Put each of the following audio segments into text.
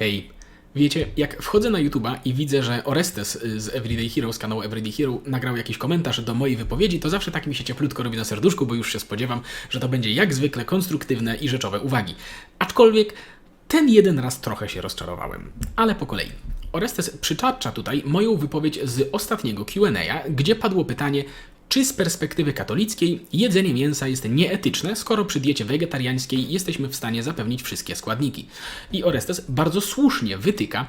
Hej, wiecie, jak wchodzę na YouTube'a i widzę, że Orestes y, z Everyday Hero, z kanału Everyday Hero, nagrał jakiś komentarz do mojej wypowiedzi, to zawsze tak mi się cieplutko robi na serduszku, bo już się spodziewam, że to będzie jak zwykle konstruktywne i rzeczowe uwagi. Aczkolwiek ten jeden raz trochę się rozczarowałem. Ale po kolei. Orestes przytacza tutaj moją wypowiedź z ostatniego Q&A, gdzie padło pytanie, czy z perspektywy katolickiej jedzenie mięsa jest nieetyczne, skoro przy diecie wegetariańskiej jesteśmy w stanie zapewnić wszystkie składniki? I Orestes bardzo słusznie wytyka,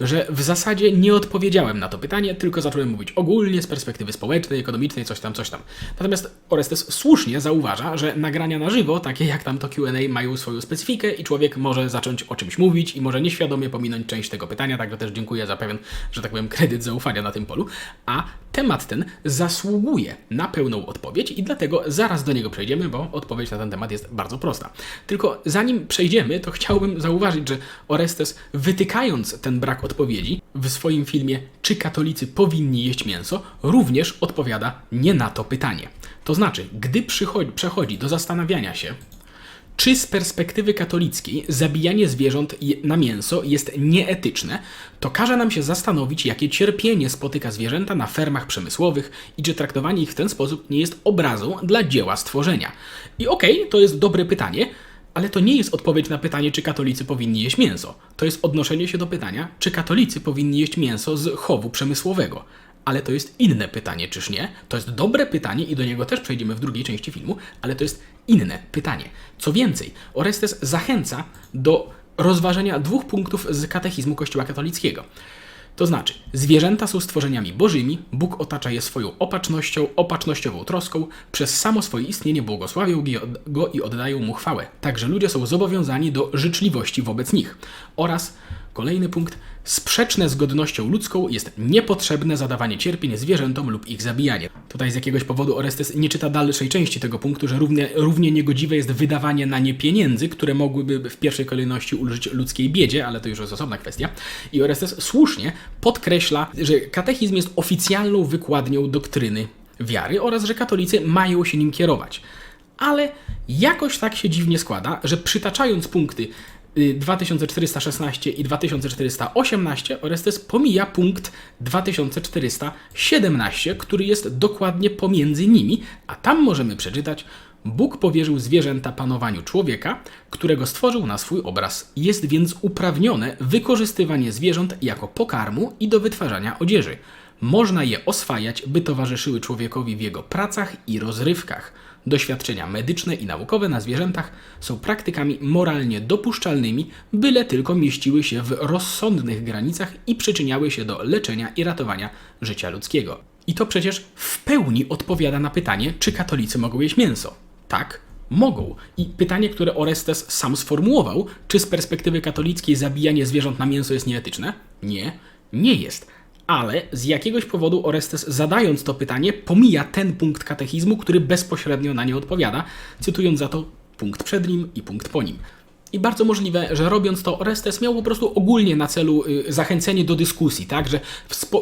że w zasadzie nie odpowiedziałem na to pytanie, tylko zacząłem mówić ogólnie z perspektywy społecznej, ekonomicznej, coś tam, coś tam. Natomiast Orestes słusznie zauważa, że nagrania na żywo, takie jak tamto Q&A, mają swoją specyfikę i człowiek może zacząć o czymś mówić i może nieświadomie pominąć część tego pytania, także też dziękuję za pewien, że tak powiem, kredyt zaufania na tym polu. A temat ten zasługuje na pełną odpowiedź i dlatego zaraz do niego przejdziemy, bo odpowiedź na ten temat jest bardzo prosta. Tylko zanim przejdziemy, to chciałbym zauważyć, że Orestes wytykając ten brak odpowiedzi w swoim filmie Czy katolicy powinni jeść mięso, również odpowiada nie na to pytanie. To znaczy, gdy przychodzi, przechodzi do zastanawiania się, czy z perspektywy katolickiej zabijanie zwierząt na mięso jest nieetyczne, to każe nam się zastanowić, jakie cierpienie spotyka zwierzęta na fermach przemysłowych i czy traktowanie ich w ten sposób nie jest obrazą dla dzieła stworzenia. I okej, to jest dobre pytanie, ale to nie jest odpowiedź na pytanie, czy katolicy powinni jeść mięso. To jest odnoszenie się do pytania, czy katolicy powinni jeść mięso z chowu przemysłowego. Ale to jest inne pytanie, czyż nie? To jest dobre pytanie i do niego też przejdziemy w drugiej części filmu, ale to jest inne pytanie. Co więcej, Orestes zachęca do rozważenia dwóch punktów z katechizmu Kościoła katolickiego. To znaczy, zwierzęta są stworzeniami bożymi, Bóg otacza je swoją opatrznością, opatrznościową troską, przez samo swoje istnienie błogosławią go i oddają mu chwałę. Także ludzie są zobowiązani do życzliwości wobec nich. Oraz kolejny punkt, sprzeczne z godnością ludzką jest niepotrzebne zadawanie cierpień zwierzętom lub ich zabijanie. Tutaj z jakiegoś powodu Orestes nie czyta dalszej części tego punktu, że równie, równie niegodziwe jest wydawanie na nie pieniędzy, które mogłyby w pierwszej kolejności ulżyć ludzkiej biedzie, ale to już jest osobna kwestia. I Orestes słusznie podkreśla, że katechizm jest oficjalną wykładnią doktryny wiary oraz że katolicy mają się nim kierować. Ale jakoś tak się dziwnie składa, że przytaczając punkty 2416 i 2418 Orestes pomija punkt 2417, który jest dokładnie pomiędzy nimi, a tam możemy przeczytać Bóg powierzył zwierzęta panowaniu człowieka, którego stworzył na swój obraz. Jest więc uprawnione wykorzystywanie zwierząt jako pokarmu i do wytwarzania odzieży. Można je oswajać, by towarzyszyły człowiekowi w jego pracach i rozrywkach. Doświadczenia medyczne i naukowe na zwierzętach są praktykami moralnie dopuszczalnymi, byle tylko mieściły się w rozsądnych granicach i przyczyniały się do leczenia i ratowania życia ludzkiego. I to przecież w pełni odpowiada na pytanie, czy katolicy mogą jeść mięso. Tak, mogą. I pytanie, które Orestes sam sformułował, czy z perspektywy katolickiej zabijanie zwierząt na mięso jest nieetyczne? Nie, nie jest. Ale z jakiegoś powodu Orestes, zadając to pytanie, pomija ten punkt katechizmu, który bezpośrednio na nie odpowiada, cytując za to punkt przed nim i punkt po nim. I bardzo możliwe, że robiąc to, Orestes miał po prostu ogólnie na celu y, zachęcenie do dyskusji, tak? Że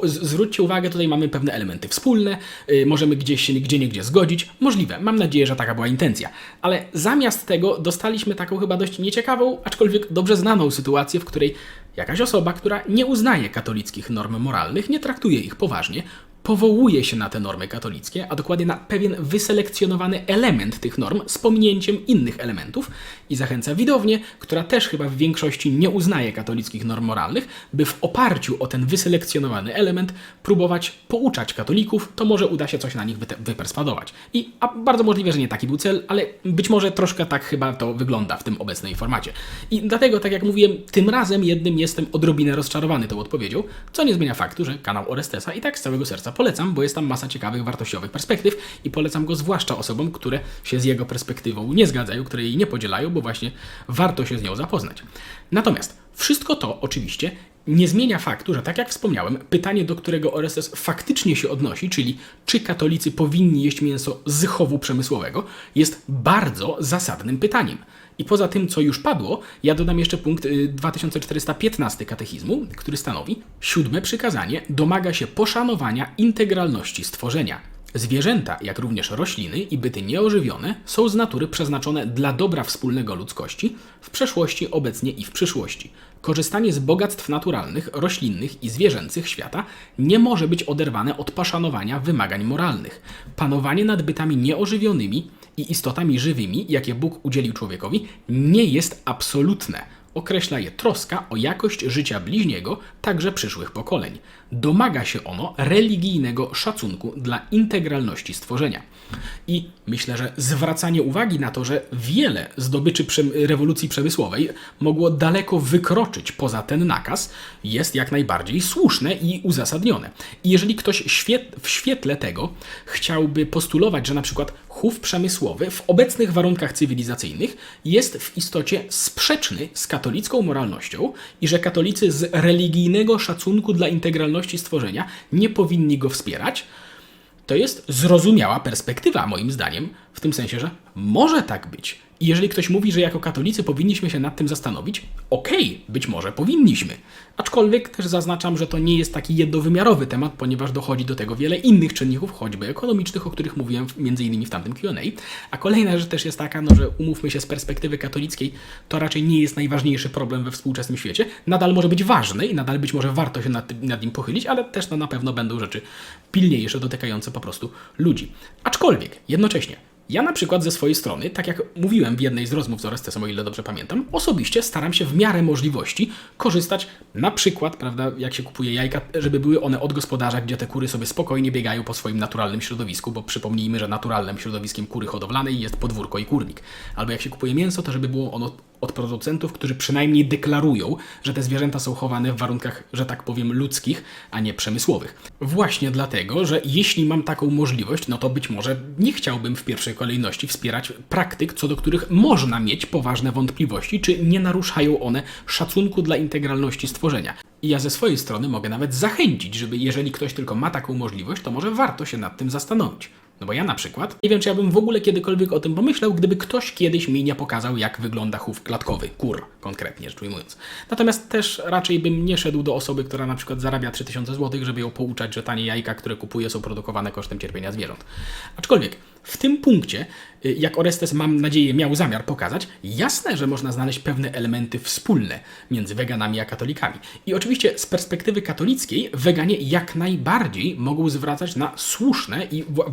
zwróćcie uwagę, tutaj mamy pewne elementy wspólne, y, możemy gdzieś się gdzie niegdzie zgodzić. Możliwe, mam nadzieję, że taka była intencja. Ale zamiast tego dostaliśmy taką chyba dość nieciekawą, aczkolwiek dobrze znaną sytuację, w której jakaś osoba, która nie uznaje katolickich norm moralnych, nie traktuje ich poważnie, powołuje się na te normy katolickie, a dokładnie na pewien wyselekcjonowany element tych norm z pominięciem innych elementów i zachęca widownię, która też chyba w większości nie uznaje katolickich norm moralnych, by w oparciu o ten wyselekcjonowany element próbować pouczać katolików, to może uda się coś na nich wyperswadować. I a bardzo możliwe, że nie taki był cel, ale być może troszkę tak chyba to wygląda w tym obecnej formacie. I dlatego, tak jak mówiłem, tym razem jednym jestem odrobinę rozczarowany tą odpowiedzią, co nie zmienia faktu, że kanał Orestesa i tak z całego serca polecam, bo jest tam masa ciekawych, wartościowych perspektyw i polecam go zwłaszcza osobom, które się z jego perspektywą nie zgadzają, które jej nie podzielają, bo właśnie warto się z nią zapoznać. Natomiast wszystko to oczywiście nie zmienia faktu, że tak jak wspomniałem, pytanie, do którego Orestes faktycznie się odnosi, czyli czy katolicy powinni jeść mięso z chowu przemysłowego, jest bardzo zasadnym pytaniem. I poza tym, co już padło, ja dodam jeszcze punkt y, 2415 katechizmu, który stanowi: siódme przykazanie domaga się poszanowania integralności stworzenia. Zwierzęta, jak również rośliny i byty nieożywione są z natury przeznaczone dla dobra wspólnego ludzkości w przeszłości, obecnie i w przyszłości. Korzystanie z bogactw naturalnych, roślinnych i zwierzęcych świata nie może być oderwane od poszanowania wymagań moralnych. Panowanie nad bytami nieożywionymi i istotami żywymi, jakie Bóg udzielił człowiekowi, nie jest absolutne. Określa je troska o jakość życia bliźniego, także przyszłych pokoleń. Domaga się ono religijnego szacunku dla integralności stworzenia. I myślę, że zwracanie uwagi na to, że wiele zdobyczy rewolucji przemysłowej mogło daleko wykroczyć poza ten nakaz, jest jak najbardziej słuszne i uzasadnione. I jeżeli ktoś w świetle tego chciałby postulować, że na przykład chów przemysłowy w obecnych warunkach cywilizacyjnych jest w istocie sprzeczny z katolicką moralnością i że katolicy z religijnego szacunku dla integralności stworzenia nie powinni go wspierać, to jest zrozumiała perspektywa, moim zdaniem, w tym sensie, że może tak być. I jeżeli ktoś mówi, że jako katolicy powinniśmy się nad tym zastanowić, okej, być może powinniśmy. Aczkolwiek też zaznaczam, że to nie jest taki jednowymiarowy temat, ponieważ dochodzi do tego wiele innych czynników, choćby ekonomicznych, o których mówiłem innymi w tamtym Q&A. A kolejna rzecz też jest taka, no, że umówmy się z perspektywy katolickiej, to raczej nie jest najważniejszy problem we współczesnym świecie. Nadal może być ważny i nadal być może warto się nad, nad nim pochylić, ale też no, na pewno będą rzeczy pilniejsze, dotykające po prostu ludzi. Aczkolwiek, jednocześnie, ja na przykład ze swojej strony, tak jak mówiłem w jednej z rozmów z Orestesem, o ile dobrze pamiętam, osobiście staram się w miarę możliwości korzystać na przykład, prawda, jak się kupuje jajka, żeby były one od gospodarza, gdzie te kury sobie spokojnie biegają po swoim naturalnym środowisku, bo przypomnijmy, że naturalnym środowiskiem kury hodowlanej jest podwórko i kurnik. Albo jak się kupuje mięso, to żeby było ono od producentów, którzy przynajmniej deklarują, że te zwierzęta są chowane w warunkach, że tak powiem, ludzkich, a nie przemysłowych. Właśnie dlatego, że jeśli mam taką możliwość, no to być może nie chciałbym w pierwszej kolejności wspierać praktyk, co do których można mieć poważne wątpliwości, czy nie naruszają one szacunku dla integralności stworzenia. I ja ze swojej strony mogę nawet zachęcić, żeby jeżeli ktoś tylko ma taką możliwość, to może warto się nad tym zastanowić. No bo ja na przykład nie wiem, czy ja bym w ogóle kiedykolwiek o tym pomyślał, gdyby ktoś kiedyś mi nie pokazał, jak wygląda chów klatkowy, kur konkretnie rzecz ujmując. Natomiast też raczej bym nie szedł do osoby, która na przykład zarabia 3000 zł, żeby ją pouczać, że tanie jajka, które kupuje, są produkowane kosztem cierpienia zwierząt. Aczkolwiek w tym punkcie, y, jak Orestes mam nadzieję miał zamiar pokazać, jasne, że można znaleźć pewne elementy wspólne między weganami a katolikami. I oczywiście z perspektywy katolickiej weganie jak najbardziej mogą zwracać na słuszne i wa-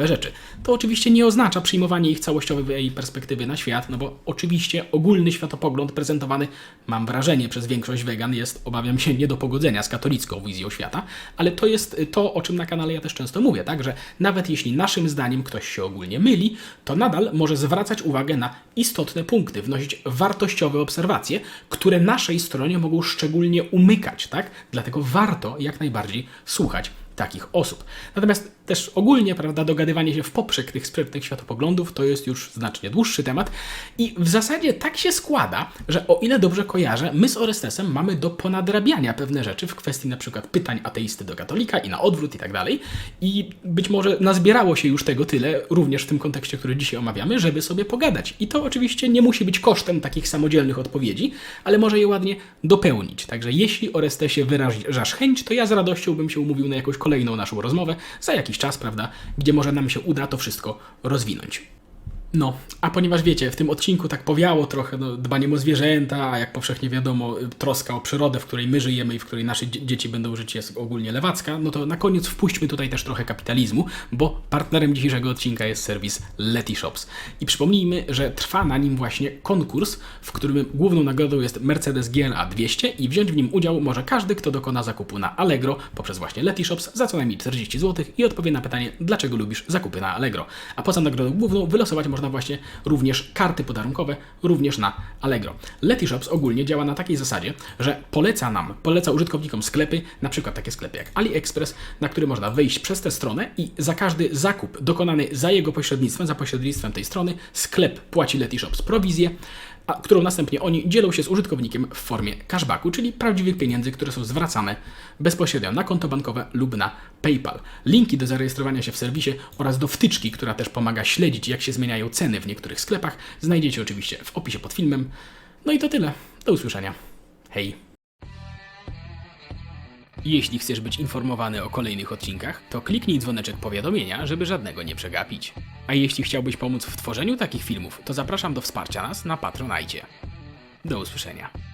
rzeczy. To oczywiście nie oznacza przyjmowanie ich całościowej perspektywy na świat, no bo oczywiście ogólny światopogląd prezentowany, mam wrażenie, przez większość wegan jest, obawiam się, nie do pogodzenia z katolicką wizją świata, ale to jest y, to, o czym na kanale ja też często mówię, tak, że nawet jeśli naszym zdaniem ktoś się ogólnie myli, to nadal może zwracać uwagę na istotne punkty, wnosić wartościowe obserwacje, które naszej stronie mogą szczególnie umykać, tak? Dlatego warto jak najbardziej słuchać takich osób. Natomiast też ogólnie, prawda, dogadywanie się w poprzek tych sprytnych światopoglądów to jest już znacznie dłuższy temat i w zasadzie tak się składa, że o ile dobrze kojarzę, my z Orestesem mamy do ponadrabiania pewne rzeczy w kwestii na przykład pytań ateisty do katolika i na odwrót i tak dalej i być może nazbierało się już tego tyle, również w tym kontekście, który dzisiaj omawiamy, żeby sobie pogadać. I to oczywiście nie musi być kosztem takich samodzielnych odpowiedzi, ale może je ładnie dopełnić. Także jeśli Orestesie wyrażasz chęć, to ja z radością bym się umówił na jakąś kolejną naszą rozmowę za jakiś czas, prawda, gdzie może nam się uda to wszystko rozwinąć. No, a ponieważ wiecie, w tym odcinku tak powiało trochę no, dbaniem o zwierzęta, a jak powszechnie wiadomo, y, troska o przyrodę, w której my żyjemy i w której nasze dzie- dzieci będą żyć jest ogólnie lewacka, no to na koniec wpuśćmy tutaj też trochę kapitalizmu, bo partnerem dzisiejszego odcinka jest serwis Letyshops. I przypomnijmy, że trwa na nim właśnie konkurs, w którym główną nagrodą jest Mercedes GLA 200 i wziąć w nim udział może każdy, kto dokona zakupu na Allegro poprzez właśnie Letyshops za co najmniej 40 zł i odpowie na pytanie, dlaczego lubisz zakupy na Allegro. A poza nagrodą główną wylosować można właśnie również karty podarunkowe, również na Allegro. Letyshops ogólnie działa na takiej zasadzie, że poleca nam, poleca użytkownikom sklepy, na przykład takie sklepy jak AliExpress, na który można wejść przez tę stronę i za każdy zakup dokonany za jego pośrednictwem, za pośrednictwem tej strony, sklep płaci Letyshops prowizję, a, którą następnie oni dzielą się z użytkownikiem w formie cashbacku, czyli prawdziwych pieniędzy, które są zwracane bezpośrednio na konto bankowe lub na PayPal. Linki do zarejestrowania się w serwisie oraz do wtyczki, która też pomaga śledzić, jak się zmieniają ceny w niektórych sklepach, znajdziecie oczywiście w opisie pod filmem. No i to tyle. Do usłyszenia. Hej! Jeśli chcesz być informowany o kolejnych odcinkach, to kliknij dzwoneczek powiadomienia, żeby żadnego nie przegapić. A jeśli chciałbyś pomóc w tworzeniu takich filmów, to zapraszam do wsparcia nas na Patronajcie. Do usłyszenia.